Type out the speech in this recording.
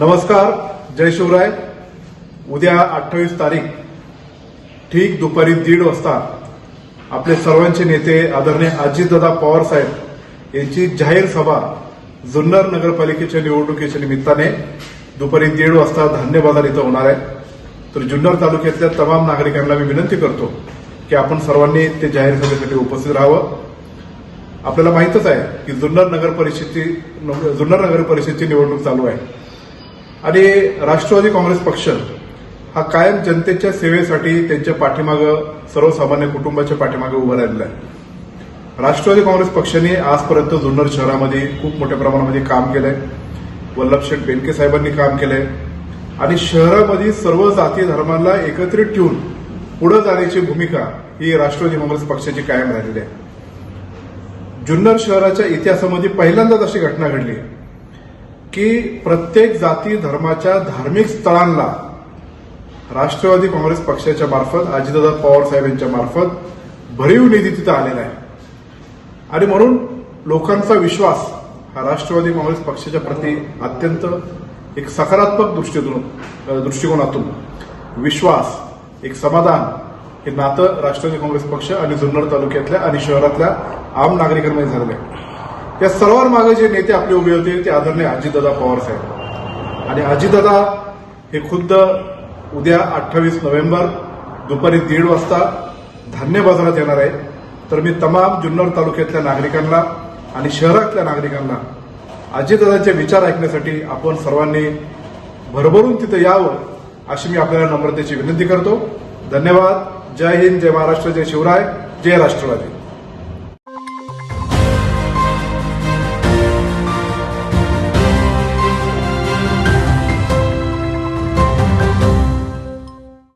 नमस्कार जय शिवराय. उद्या अठ्ठावीस तारीख ठीक दुपारी दीड वाजता आपले सर्वांचे नेते आदरणीय अजितदादा पवार साहेब यांची जाहीर सभा जुन्नर नगरपालिकेच्या निवडणुकीच्या निमित्ताने दुपारी दीड वाजता धान्य बाजार इथं होणार आहे. तर जुन्नर तालुक्यातल्या तमाम नागरिकांना मी विनंती करतो की आपण सर्वांनी ते जाहीर सभेसाठी उपस्थित राहावं. आपल्याला माहितच आहे की जुन्नर नगर परिषदची जुन्नर नगर परिषदची निवडणूक चालू आहे. आणि राष्ट्रवादी काँग्रेस पक्ष हा कायम जनतेच्या सेवेसाठी त्यांच्या पाठीमागं सर्वसामान्य कुटुंबाच्या पाठीमागे उभं राहिलेला आहे. राष्ट्रवादी काँग्रेस पक्षाने आजपर्यंत जुन्नर शहरामध्ये खूप मोठ्या प्रमाणामध्ये काम केलंय. वल्लभशेठ बेनके साहेबांनी काम केलंय. आणि शहरामध्ये सर्व जाती धर्मांना एकत्रित ठेवून पुढे जाण्याची भूमिका ही राष्ट्रवादी काँग्रेस पक्षाची कायम राहिलेली आहे. जुन्नर शहराच्या इतिहासामध्ये पहिल्यांदाच अशी घटना घडली की प्रत्येक जाती धर्माच्या धार्मिक स्थळांना राष्ट्रवादी काँग्रेस पक्षाच्या मार्फत अजितदादा पवार साहेब यांच्या मार्फत भरीव निधी तिथं आलेला आहे. आणि म्हणून लोकांचा विश्वास हा राष्ट्रवादी काँग्रेस पक्षाच्या प्रती अत्यंत एक सकारात्मक दृष्टीतून दृष्टिकोनातून विश्वास एक समाधान हे नातं राष्ट्रवादी काँग्रेस पक्ष आणि जुन्नर तालुक्यातल्या आणि शहरातल्या आम नागरिकांमध्ये झालेलं आहे. या सर्वांमागे जे नेते आपले उभे होते ते आदरणीय अजितदादा पवार साहेब. आणि अजितदादा हे खुद्द उद्या अठ्ठावीस नोव्हेंबर दुपारी दीड वाजता धान्य बाजारात येणार आहे तर मी तमाम जुन्नर तालुक्यातल्या नागरिकांना आणि शहरातल्या नागरिकांना अजितदादांचे विचार ऐकण्यासाठी आपण सर्वांनी भरभरून तिथं यावं अशी मी आपल्याला नम्रतेची विनंती करतो. धन्यवाद. जय हिंद जय महाराष्ट्र जय शिवराय जय राष्ट्रवादी.